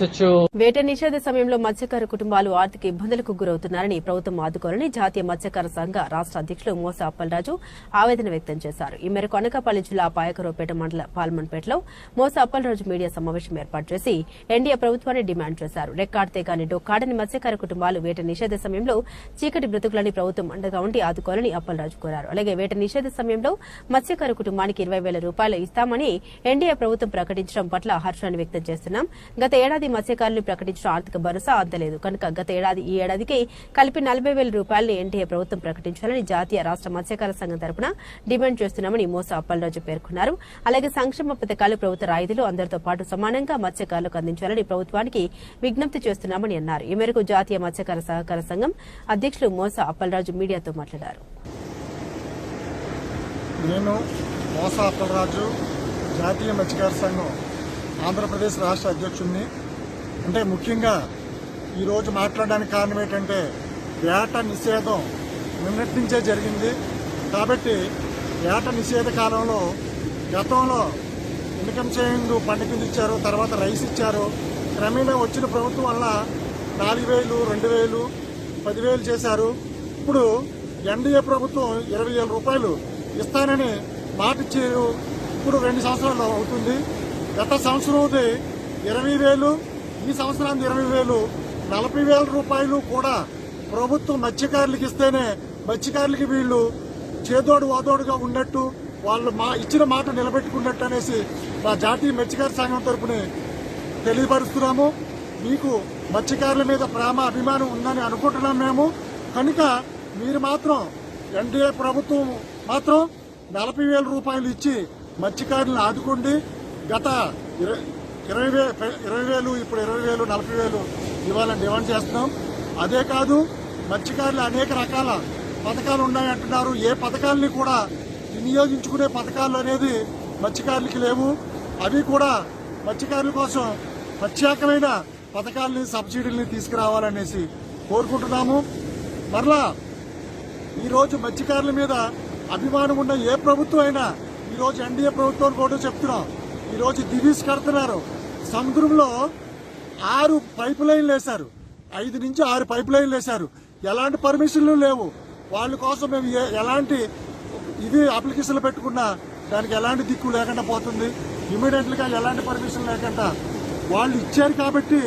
SHO వేట నిషేధ సమయంలో మత్స్యకార కుటుంబాలు ఆర్థిక ఇబ్బందులకు గురవుతున్నారని ప్రభుత్వం ఆదుకోవాలని జాతీయ మత్స్యకార సంఘ రాష్ట అధ్యక్షులు మోస అప్పలరాజు ఆవేదన వ్యక్తం చేశారు. ఈ మేరకు అనకాపల్లి జిల్లా పాయకరావుపేట మండల పాల్మన్పేటలో మోస అప్పలరాజు మీడియా సమావేశం ఏర్పాటు చేసి ఎన్డీఏ ప్రభుత్వాన్ని డిమాండ్ చేశారు. రెక్కాడితే గాని డొక్కాడని మత్స్యకార కుటుంబాలు వేట నిషేధ సమయంలో చీకటి బ్రతుకులని ప్రభుత్వం అండగా ఉండి ఆదుకోవాలని అప్పలరాజు కోరారు. అలాగే వేట నిషేధ సమయంలో మత్స్యకార కుటుంబానికి ఇరవై వేల రూపాయలు ఇస్తామని ఎన్డీఏ ప్రభుత్వం ప్రకటించడం పట్ల హర్షాన్ని వ్యక్తం చేస్తున్నాం. గత ఏడాది మత్స్యకారులు ప్రకటించిన ఆర్థిక భరోసా అందలేదు. కనుక గత ఏడాది ఈ ఏడాదికి కలిపి నలభై వేల రూపాయలను ఎన్టీఏ ప్రభుత్వం ప్రకటించాలని జాతీయ రాష్ట మత్స్యకార సంఘం తరపున డిమాండ్ చేస్తున్నామని మోస అప్పలరాజు పేర్కొన్నారు. అలాగే సంక్షేమ పథకాలు ప్రభుత్వ రాయితీలు అందరితో పాటు సమానంగా మత్స్యకారులకు అందించాలని ప్రభుత్వానికి విజ్ఞప్తి చేస్తున్నామని అన్నారు. ఈ మేరకు జాతీయ మత్స్యకార సహకార సంఘం అధ్యక్షులు మోస అప్పలరాజు మీడియాతో మాట్లాడారు. నేను మోస అప్పలరాజు జాతీయ మత్స్యకార సంఘం ఆంధ్రప్రదేశ్ రాష్ట్ర అధ్యక్షుడిని అంటే ముఖ్యంగా ఈరోజు మాట్లాడడానికి కారణం ఏంటంటే వేట నిషేధం నిన్నటి నుంచే జరిగింది. కాబట్టి వేట నిషేధ కాలంలో గతంలో ఇన్కమ్ సేవింగ్ పంట కింద ఇచ్చారు తర్వాత రైస్ ఇచ్చారు. క్రమేణా వచ్చిన ప్రభుత్వం వల్ల నాలుగు వేలు రెండు వేలు పదివేలు చేశారు. ఇప్పుడు ఎన్డీఏ ప్రభుత్వం ఇరవై వేల రూపాయలు ఇస్తానని మాట ఇచ్చారు. ఇప్పుడు రెండు సంవత్సరాలు అవుతుంది. గత సంవత్సరం ఇరవై వేలు ఈ సంవత్సరానికి ఇరవై వేలు నలభై వేల రూపాయలు కూడా ప్రభుత్వం మత్స్యకారులకు ఇస్తేనే మత్స్యకారులకి వీళ్ళు చేదోడు వాదోడుగా ఉన్నట్టు వాళ్ళు మా ఇచ్చిన మాట నిలబెట్టుకున్నట్టు అనేసి మా జాతీయ మత్స్యకార సంఘం తరపున తెలియపరుస్తున్నాము. మీకు మత్స్యకారుల మీద ప్రేమ అభిమానం ఉందని అనుకుంటున్నాం మేము. కనుక మీరు మాత్రం ఎన్డీఏ ప్రభుత్వం మాత్రం నలభై వేల రూపాయలు ఇచ్చి మత్స్యకారులను ఆదుకోండి. గత ఇరవై ఇరవై వే ఇరవై వేలు ఇప్పుడు ఇరవై వేలు నలభై వేలు ఇవ్వాలని డిమాండ్ చేస్తున్నాం. అదే కాదు మత్స్యకారులు అనేక రకాల పథకాలు ఉన్నాయంటున్నారు. ఏ పథకాలని కూడా వినియోగించుకునే పథకాలు అనేది మత్స్యకారులకి లేవు. అవి కూడా మత్స్యకారుల కోసం ప్రత్యేకమైన పథకాలని సబ్సిడీలని తీసుకురావాలనేసి కోరుకుంటున్నాము. మరలా ఈరోజు మత్స్యకారుల మీద అభిమానం ఉన్న ఏ ప్రభుత్వం అయినా ఈరోజు ఎన్డీఏ ప్రభుత్వం కూడా చెప్తున్నాం. ఈరోజు దివీస్ కడుతున్నారు. సముద్రంలో ఆరు పైప్ లైన్లు వేశారు. ఐదు నుంచి ఆరు పైప్ లైన్లు వేశారు. ఎలాంటి పర్మిషన్లు లేవు. వాళ్ళ కోసం మేము ఏ- ఎలాంటి ఇది అప్లికేషన్లు పెట్టుకున్నా దానికి ఎలాంటి దిక్కు లేకుండా పోతుంది. ఇమీడియట్గా ఎలాంటి పర్మిషన్ లేకుండా వాళ్ళు ఇచ్చారు కాబట్టి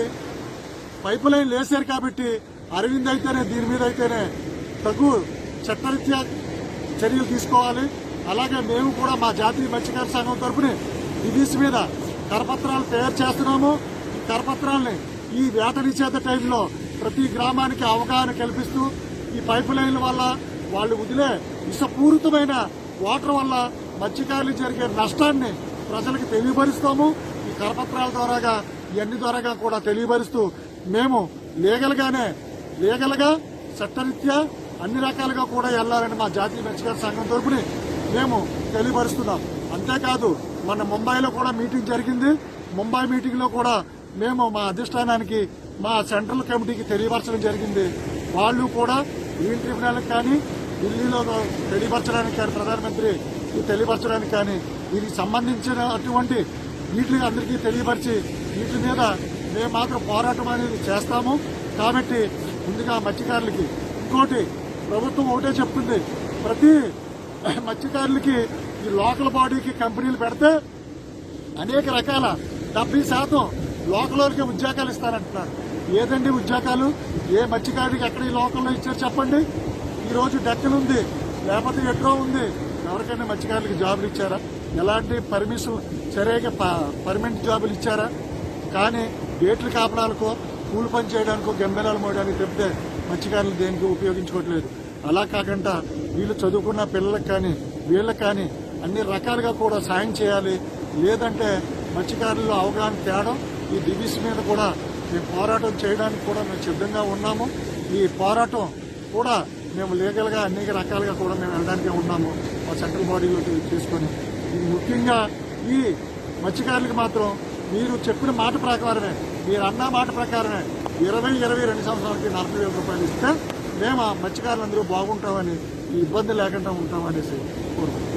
పైపు లైన్ వేశారు కాబట్టి అరవింద్ అయితేనే దీని మీద అయితేనే తగు చట్టరీత్యా చర్యలు తీసుకోవాలి. అలాగే మేము కూడా మా జాతీయ మత్స్యకార సంఘం తరఫున డివిస్ మీద కరపత్రాలు తయారు చేస్తున్నాము. ఈ కరపత్రాలని ఈ వేట నిషేధ టైంలో ప్రతి గ్రామానికి అవగాహన కల్పిస్తూ ఈ పైప్ లైన్ల వల్ల వాళ్ళు వదిలే విషపూరితమైన వాటర్ వల్ల మత్స్యకారులు జరిగే నష్టాన్ని ప్రజలకు తెలియపరుస్తాము. ఈ కరపత్రాల ద్వారాగా ఇవన్నీ ద్వారాగా కూడా తెలియపరుస్తూ మేము లీగల్గానే లీగల్గా చట్టరీత్యా అన్ని రకాలుగా కూడా వెళ్ళాలని మా జాతీయ మత్స్యకార సంఘం తరపుని మేము తెలియపరుస్తున్నాం. అంతేకాదు మన ముంబైలో కూడా మీటింగ్ జరిగింది. ముంబై మీటింగ్లో కూడా మేము మా అధిష్టానానికి మా సెంట్రల్ కమిటీకి తెలియపరచడం జరిగింది. వాళ్ళు కూడా గ్రీన్ ట్రిబ్యునల్ కానీ ఢిల్లీలో తెలియపరచడానికి కానీ ప్రధానమంత్రి తెలియపరచడానికి కానీ దీనికి సంబంధించిన అటువంటి వీటిని అందరికీ తెలియపరిచి వీటి మీద మేము మాత్రం పోరాటం అనేది చేస్తాము. కాబట్టి ముందుగా మత్స్యకారులకి ఇంకోటి ప్రభుత్వం ఒకటే చెప్తుంది. ప్రతి మత్స్యకారులకి ఈ లోకల్ బాడీకి కంపెనీలు పెడితే అనేక రకాల డెబ్బై శాతం లోకల్ ఉద్యోగాలు ఇస్తారంటున్నారు. ఏదండి ఉద్యోగాలు? ఏ మత్స్యకారుడికి ఎక్కడ ఈ లోకల్లో ఇచ్చారు చెప్పండి. ఈరోజు రోజు డెక్కన్ ఉంది లేకపోతే ఎట్రో ఉంది. ఎవరికైనా మత్స్యకారులకి జాబులు ఇచ్చారా? ఎలాంటి పర్మిషన్ సరిగా పర్మనెంట్ జాబులు ఇచ్చారా? కానీ గేట్లు కాపడాలకో కూలి పని చేయడానికో గంభీరాలు మోయడానికి తప్పితే మత్స్యకారులు దేనికి ఉపయోగించుకోవట్లేదు. అలా కాకుండా వీళ్ళు చదువుకున్న పిల్లలకు కానీ వీళ్ళకి కానీ అన్ని రకాలుగా కూడా సాయం చేయాలి. లేదంటే మత్స్యకారుల్లో అవగాహన తేడం ఈ డిబిసి మీద కూడా మేము పోరాటం చేయడానికి కూడా మేము సిద్ధంగా ఉన్నాము. ఈ పోరాటం కూడా మేము లీగల్గా అనేక అన్ని రకాలుగా కూడా మేము వెళ్ళడానికే ఉన్నాము. మా సెంట్రల్ బాడీలో తీసుకొని. ఇది ముఖ్యంగా ఈ మత్స్యకారులకు మాత్రం మీరు చెప్పిన మాట ప్రకారమే మీరు అన్న మాట ప్రకారమే ఇరవై ఇరవై రెండు సంవత్సరాలకి నలభై వేల రూపాయలు ఇస్తే మేము ఆ మత్స్యకారులందరూ బాగుంటామని ఈ ఇబ్బంది లేకుండా ఉంటామనేసి కోరుకుంటున్నాం.